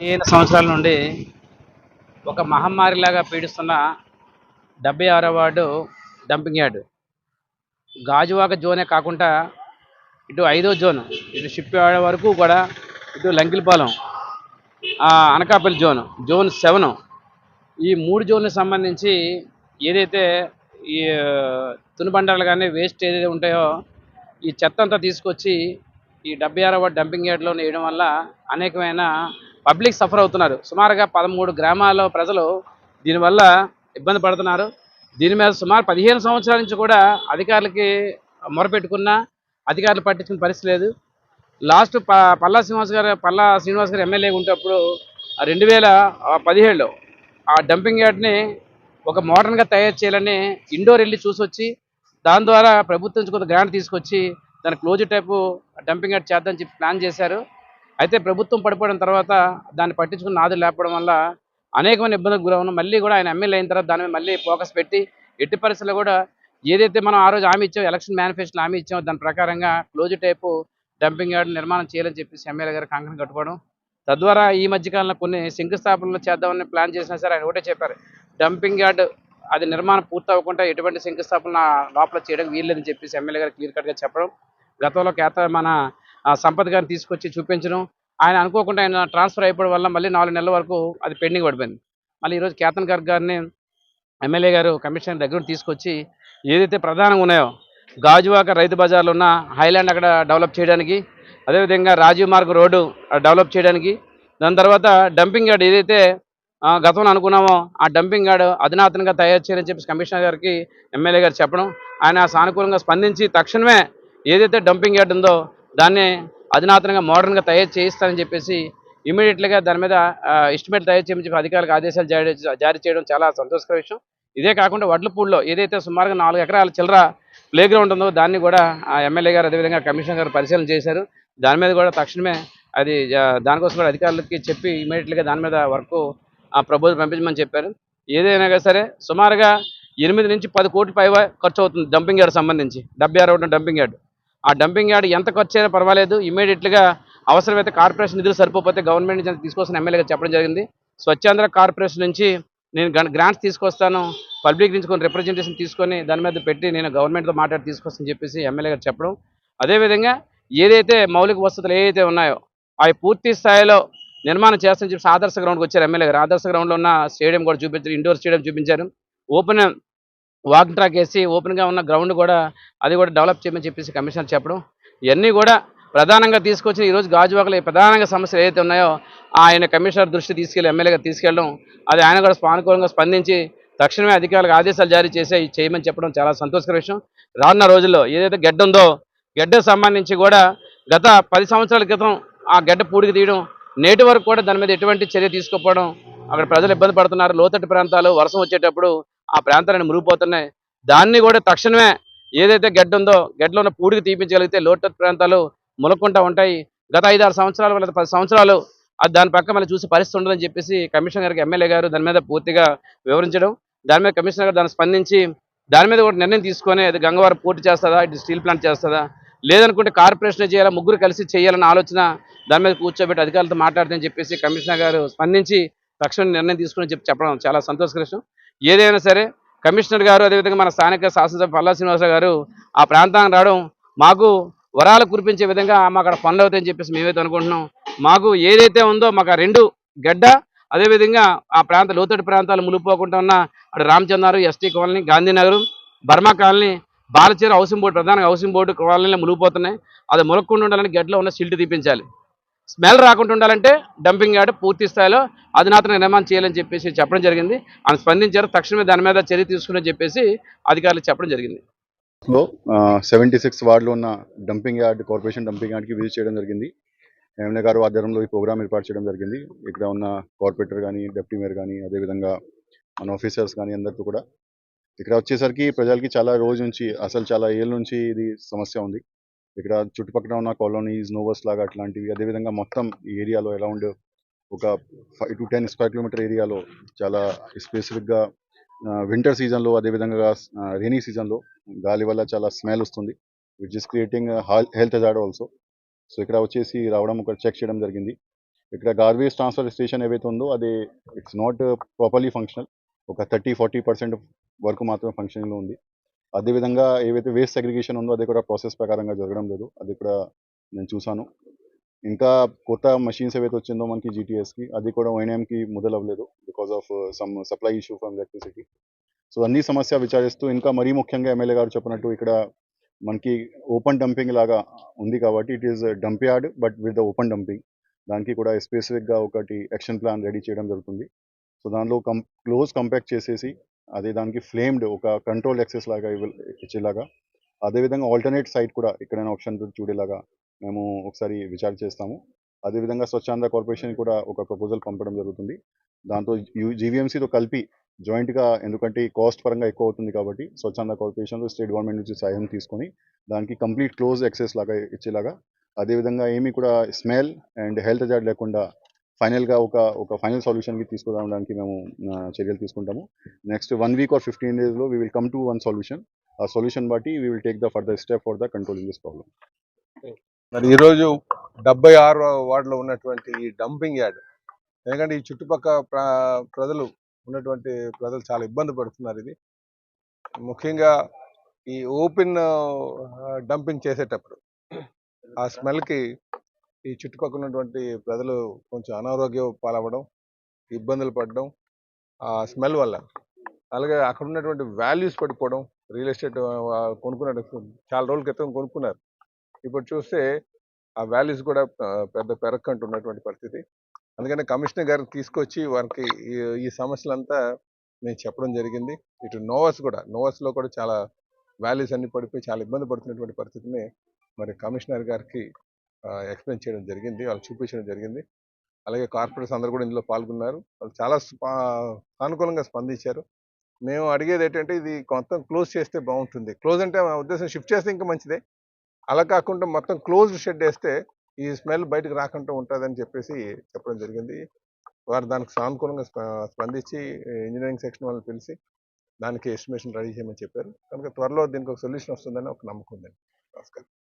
పదిహేను సంవత్సరాల నుండి ఒక మహమ్మారిలాగా పీడిస్తున్న డెబ్బై ఆరో వార్డు డంపింగ్ యార్డ్. గాజువాక జోనే కాకుండా ఇటు ఐదో జోన్ ఇటు షిప్యాడ వరకు కూడా ఇటు Lankilapalem Anakapalli zone zone seven. ఈ మూడు జోన్లకు సంబంధించి ఏదైతే ఈ తునుబండాలు కానీ వేస్ట్ ఏదైతే ఉంటాయో ఈ చెత్త అంతా తీసుకొచ్చి ఈ డెబ్బై ఆరవ డంపింగ్ యార్డ్లో వేయడం వల్ల అనేకమైన పబ్లిక్ సఫర్ అవుతున్నారు. సుమారుగా పదమూడు గ్రామాల్లో ప్రజలు దీనివల్ల ఇబ్బంది పడుతున్నారు. దీని మీద సుమారు పదిహేను సంవత్సరాల నుంచి కూడా అధికారులకి మొరపెట్టుకున్నా అధికారులు పట్టించిన పరిస్థితి లేదు. లాస్ట్ ప పల్లా శ్రీనివాస్ గారు పల్లా శ్రీనివాస్ గారు ఎమ్మెల్యే ఉంటప్పుడు రెండు వేల పదిహేడులో ఆ డంపింగ్ యార్డ్ని ఒక మోడర్న్గా తయారు చేయాలని ఇండోర్ వెళ్ళి చూసి వచ్చి దాని ద్వారా ప్రభుత్వం నుంచి కొంత గ్రాంట్ తీసుకొచ్చి దాని క్లోజ్ టైపు డంపింగ్ యార్డ్ చేద్దామని చెప్పి ప్లాన్ చేశారు. అయితే ప్రభుత్వం పడిపోయిన తర్వాత దాన్ని పట్టించుకుని నాదులు లేకపోవడం వల్ల అనేకమైన ఇబ్బందులకు గురవును. మళ్ళీ కూడా ఆయన ఎమ్మెల్యే అయిన తర్వాత దాని మీద మళ్ళీ ఫోకస్ పెట్టి ఎట్టి పరిస్థితుల్లో కూడా ఏదైతే మనం ఆ రోజు హామీ ఇచ్చాం ఎలక్షన్ మేనిఫెస్టోలో హామీ ఇచ్చామో దాని ప్రకారంగా క్లోజ్ టైపు డంపింగ్ యార్డ్ నిర్మాణం చేయాలని చెప్పేసి ఎమ్మెల్యే గారు కంకణం కట్టుకోవడం. తద్వారా ఈ మధ్యకాలంలో కొన్ని శంకుస్థాపనలు చేద్దామని ప్లాన్ చేసినా సరే ఆయన ఒకటే చెప్పారు. డంపింగ్ యార్డ్ అది నిర్మాణం పూర్తి అవ్వకుండా ఎటువంటి శంకుస్థాపన లోపల చేయడానికి వీల్లేదని చెప్పేసి ఎమ్మెల్యే గారు క్లియర్ కట్గా చెప్పడం. గతంలో కేత మన సంపత్ గారిని తీసుకొచ్చి చూపించడం. ఆయన అనుకోకుండా ఆయన ట్రాన్స్ఫర్ అయిపోవడం వల్ల మళ్ళీ నాలుగు నెలల వరకు అది పెండింగ్ పడిపోయింది. మళ్ళీ ఈరోజు కేతన్ గారు గారిని ఎమ్మెల్యే గారు కమిషనర్ దగ్గర తీసుకొచ్చి ఏదైతే ప్రధానంగా ఉన్నాయో గాజువాక రైతు బజార్లో ఉన్న హైలాండ్ అక్కడ డెవలప్ చేయడానికి అదేవిధంగా రాజీవ్ మార్గ్ రోడ్డు డెవలప్ చేయడానికి దాని తర్వాత డంపింగ్ యార్డ్ ఏదైతే గతంలో అనుకున్నామో ఆ డంపింగ్ యార్డ్ అధునాతనంగా తయారు చేయాలని చెప్పి కమిషనర్ గారికి ఎమ్మెల్యే గారు చెప్పడం. ఆయన సానుకూలంగా స్పందించి తక్షణమే ఏదైతే డంపింగ్ యార్డ్ ఉందో దాన్ని అధునాతనంగా మోడర్న్గా తయారు చేయిస్తానని చెప్పేసి ఇమీడియట్లీగా దాని మీద ఎస్టిమేట్ తయారు చేయమని చెప్పి అధికారులకు ఆదేశాలు జారీ జారీ చేయడం చాలా సంతోషకర విషయం. ఇదే కాకుండా వడ్లపూడిలో ఏదైతే సుమారుగా నాలుగు ఎకరాల చిల్లర ప్లే గ్రౌండ్ ఉందో దాన్ని కూడా ఆ ఎమ్మెల్యే గారు అదేవిధంగా కమిషనర్ గారు పరిశీలన చేశారు. దాని మీద కూడా తక్షణమే అది దానికోసం కూడా అధికారులకి చెప్పి ఇమీడియట్లీగా దాని మీద వర్క్ ఆ ప్రపోజల్ పంపించమని చెప్పారు. ఏదైనా సరే సుమారుగా ఎనిమిది నుంచి పది కోట్ల పై ఖర్చు అవుతుంది డంపింగ్ యార్డ్ సంబంధించి. డెబ్బై ఆరు డంపింగ్ యార్డ్. ఆ డంపింగ్ యార్డ్ ఎంత ఖర్చు అయినా పర్వాలేదు. ఇమీడియట్గా అవసరమైతే కార్పొరేషన్ నిధులు సరిపోతే గవర్నమెంట్ నుంచి తీసుకొస్తాను ఎమ్మెల్యేగా చెప్పడం జరిగింది. స్వచ్ఛాంధ్ర కార్పొరేషన్ నుంచి నేను గ్రాంట్స్ తీసుకొస్తాను. పబ్లిక్ నుంచి కొన్ని రిప్రజెంటేషన్ తీసుకొని దాని మీద పెట్టి నేను గవర్నమెంట్తో మాట్లాడి తీసుకొస్తాను చెప్పేసి ఎమ్మెల్యే గారు చెప్పడం. అదేవిధంగా ఏదైతే మౌలిక వసతులు ఏదైతే ఉన్నాయో అవి పూర్తి స్థాయిలో నిర్మాణం చేస్తామని చెప్పేసి ఆదర్శ గ్రౌండ్కి వచ్చారు ఎమ్మెల్యే గారు. ఆదర్శ గ్రౌండ్లో ఉన్న స్టేడియం కూడా చూపించారు. ఇండోర్ స్టేడియం చూపించారు. ఓపెన్ వాక్ ట్రాక్ వేసి ఓపెన్గా ఉన్న గ్రౌండ్ కూడా అది కూడా డెవలప్ చేయమని చెప్పేసి కమిషనర్ చెప్పడం. ఇవన్నీ కూడా ప్రధానంగా తీసుకొచ్చిన ఈరోజు గాజువాకలో ప్రధానంగా సమస్యలు ఏవైతే ఉన్నాయో ఆయన కమిషనర్ దృష్టి తీసుకెళ్ళి ఎమ్మెల్యేగా తీసుకెళ్ళడం అది ఆయన కూడా సానుకూలంగా స్పందించి తక్షణమే అధికారులకు ఆదేశాలు జారీ చేసే చేయమని చెప్పడం చాలా సంతోషకర విషయం. రానున్న రోజుల్లో ఏదైతే గడ్డ ఉందో గడ్డకు సంబంధించి కూడా గత పది సంవత్సరాల క్రితం ఆ గడ్డ పూడికి తీయడం నేటి వరకు కూడా దాని మీద ఎటువంటి చర్య తీసుకోకపోవడం అక్కడ ప్రజలు ఇబ్బంది పడుతున్నారు. లోతట్టు ప్రాంతాలు వర్షం వచ్చేటప్పుడు ఆ ప్రాంతాలను మురిగిపోతున్నాయి దాన్ని కూడా తక్షణమే ఏదైతే గడ్డ ఉందో గడ్డలో ఉన్న పూడికి తీపించగలిగితే లోతట్టు ప్రాంతాలు ములక్కుంటా ఉంటాయి. గత ఐదు ఆరు సంవత్సరాలు లేదా పది సంవత్సరాలు అది దాని పక్క మనం చూసి పరిస్థితి ఉండదని చెప్పేసి కమిషనర్ గారికి ఎమ్మెల్యే గారు దాని మీద పూర్తిగా వివరించడం దాని మీద కమిషనర్ గారు దాన్ని స్పందించి దాని మీద కూడా నిర్ణయం తీసుకొని అది గంగవారం పూర్తి చేస్తుందా ఇటు స్టీల్ ప్లాంట్ చేస్తుందా లేదనుకుంటే కార్పొరేషన్ చేయాలా ముగ్గురు కలిసి చేయాలన్న ఆలోచన దాని మీద కూర్చోబెట్టి అధికారులతో మాట్లాడదని చెప్పేసి కమిషనర్ గారు స్పందించి తక్షణ నిర్ణయం తీసుకుని చెప్పి చెప్పడం చాలా సంతోషకరం. ఏదైనా సరే కమిషనర్ గారు అదేవిధంగా మన స్థానిక శాసనసభ పల్లా శ్రీనివాసరావు గారు ఆ ప్రాంతానికి రావడం మాకు వరాలు కురిపించే విధంగా మాకు అక్కడ పనులు అవుతాయని చెప్పేసి మేమైతే అనుకుంటున్నాం. మాకు ఏదైతే ఉందో మాకు ఆ రెండు గడ్డ అదేవిధంగా ఆ ప్రాంత లోతటి ప్రాంతాలు మునిగిపోకుండా ఉన్న అటు రామచంద్రారు ST colony Gandhinagar Burma colony బాలచీర housing board ప్రధానంగా హౌసింగ్ బోర్డు కాలనీలో మునిగిపోతున్నాయి. అది మునక్కుండా ఉండాలని గడ్డలో ఉన్న సిల్ట్ తీపించాలి. స్మెల్ రాకుండా ఉండాలంటే డంపింగ్ యార్డ్ పూర్తి స్థాయిలో అధునాతన నిర్మాణం చేయాలని చెప్పేసి చెప్పడం జరిగింది. ఆయన స్పందించారు. తక్షణమే దాని మీద చర్య తీసుకుని చెప్పేసి అధికారులు చెప్పడం జరిగింది. లో సెవెంటీ సిక్స్ వార్డులో ఉన్న డంపింగ్ యార్డ్ కార్పొరేషన్ డంపింగ్ యార్డ్కి విజిట్ చేయడం జరిగింది. ఎమ్మెల్యే గారు ఆధ్వర్యంలో ఈ ప్రోగ్రామ్ ఏర్పాటు చేయడం జరిగింది. ఇక్కడ ఉన్న కార్పొరేటర్ కానీ డిప్యూటీ మేయర్ కానీ అదేవిధంగా మన ఆఫీసర్స్ కానీ అందరితో కూడా. ఇక్కడ వచ్చేసరికి ప్రజలకి చాలా రోజు నుంచి అసలు చాలా ఏళ్ళ నుంచి ఇది సమస్య ఉంది. ఇక్కడ చుట్టుపక్కల ఉన్న కాలనీస్ నోవర్స్ లాగా అట్లాంటివి అదేవిధంగా మొత్తం ఈ ఏరియాలో అరౌండ్ ఒక five to ten square kilometer ఏరియాలో చాలా స్పెసిఫిక్గా వింటర్ సీజన్లో అదేవిధంగా రెయినీ సీజన్లో గాలి వల్ల చాలా స్మెల్ వస్తుంది which is creating health hazard also so ఇక్కడ వచ్చేసి రావడం ఒక చెక్ చేయడం జరిగింది. ఇక్కడ గార్బేజ్ ట్రాన్స్ఫర్ స్టేషన్ ఏవైతే ఉందో అది ఇట్స్ నాట్ ప్రాపర్లీ ఫంక్షనల్ ఒక థర్టీ ఫార్టీ పర్సెంట్ వరకు మాత్రమే ఫంక్షనింగ్లో ఉంది. అదేవిధంగా ఏవైతే వేస్ట్ అగ్రిగేషన్ ఉందో అది కూడా ప్రాసెస్ ప్రకారంగా జరగడం లేదు. అది కూడా నేను చూశాను. ఇంకా కొత్త మషీన్స్ ఏవైతే వచ్చిందో మనకి జీటీఎస్కి అది కూడా ఓఎన్ఎంకి మొదలవ్వలేదు because of some supply issue from electricity so అన్ని సమస్య విచారిస్తూ ఇంకా మరీ ముఖ్యంగా ఎమ్మెల్యే గారు చెప్పినట్టు ఇక్కడ మనకి ఓపెన్ డంపింగ్ లాగా ఉంది కాబట్టి it is dump yard but with the open dumping దానికి కూడా స్పెసిఫిక్గా ఒకటి యాక్షన్ ప్లాన్ రెడీ చేయడం జరుగుతుంది. సో దానిలో కం క్లోజ్ కంపాక్ట్ చేసేసి అదే దానికి ఫ్లేమ్డ్ ఒక కంట్రోల్ యాక్సెస్ లాగా ఇచ్చేలాగా. అదేవిధంగా ఆల్టర్నేట్ సైట్ కూడా ఎక్కడైనా ఆప్షన్ చూడేలాగా మేము ఒకసారి విచారణ చేస్తాము. అదేవిధంగా స్వచ్ఛాంద కార్పొరేషన్ కూడా ఒక ప్రపోజల్ పంపడం జరుగుతుంది. దాంతో యూ జీవీఎంసీతో కలిపి జాయింట్గా ఎందుకంటే కాస్ట్ పరంగా ఎక్కువ అవుతుంది కాబట్టి స్వచ్ఛంద కార్పొరేషన్లో స్టేట్ గవర్నమెంట్ నుంచి సాయం తీసుకొని దానికి కంప్లీట్ క్లోజ్ యాక్సెస్ లాగా ఇచ్చేలాగా. అదేవిధంగా ఏమీ కూడా స్మెల్ అండ్ హెల్త్ జాడ్ లేకుండా ఫైనల్గా ఒక ఒక ఫైనల్ సొల్యూషన్కి తీసుకురావడానికి మేము చర్యలు తీసుకుంటాము. Next one week or fifteen డేస్లో we will come to one solution. ఆ సొల్యూషన్ బట్టి we will take the further step for the controlling this problem. మరి ఈరోజు డెబ్బై ఆరు వార్డులో ఉన్నటువంటి ఈ డంపింగ్ యార్డ్ ఎందుకంటే ఈ చుట్టుపక్కల ప్రజలు ఉన్నటువంటి ప్రజలు చాలా ఇబ్బంది పడుతున్నారు ఇది. ముఖ్యంగా ఈ ఓపెన్ డంపింగ్ చేసేటప్పుడు ఆ స్మెల్కి ఈ చుట్టుపక్కల ఉన్నటువంటి ప్రజలు కొంచెం అనారోగ్యం పాలవ్వడం ఇబ్బందులు పడడం ఆ స్మెల్ వల్ల. అలాగే అక్కడ ఉన్నటువంటి వాల్యూస్ పడిపోవడం రియల్ ఎస్టేట్ కొనుక్కున్న చాలా రోజుల క్రితం కొనుక్కున్నారు. ఇప్పుడు చూస్తే ఆ వాల్యూస్ కూడా పెద్ద పెరక్కంటున్నటువంటి పరిస్థితి. అందుకని కమిషనర్ గారిని తీసుకొచ్చి వారికి ఈ- సమస్యలంతా నేను చెప్పడం జరిగింది. ఇటు నోవస్ కూడా నోవస్లో కూడా చాలా వాల్యూస్ అన్ని పడిపోయి చాలా ఇబ్బంది పడుతున్నటువంటి పరిస్థితిని మరి కమిషనర్ గారికి ఎక్స్ప్లెయిన్ చేయడం జరిగింది. వాళ్ళు చూపించడం జరిగింది. అలాగే కార్పొరేట్స్ అందరూ కూడా ఇందులో పాల్గొన్నారు. వాళ్ళు చాలా స్పా- సానుకూలంగా స్పందించారు. మేము అడిగేది ఏంటంటే ఇది మొత్తం క్లోజ్ చేస్తే బాగుంటుంది. క్లోజ్ అంటే మా ఉద్దేశం షిఫ్ట్ చేస్తే ఇంకా మంచిదే. అలా కాకుండా మొత్తం క్లోజ్ షెడ్ వేస్తే ఈ స్మెల్ బయటకు రాకుండా ఉంటుందని చెప్పేసి చెప్పడం జరిగింది. వారు దానికి సానుకూలంగా స్పందించి ఇంజనీరింగ్ సెక్షన్ వాళ్ళని పిలిచి దానికి ఎస్టిమేషన్ రెడీ చేయమని చెప్పారు. కనుక త్వరలో దీనికి ఒక సొల్యూషన్ వస్తుందని ఒక నమ్మకం ఉందండి. నమస్కారం.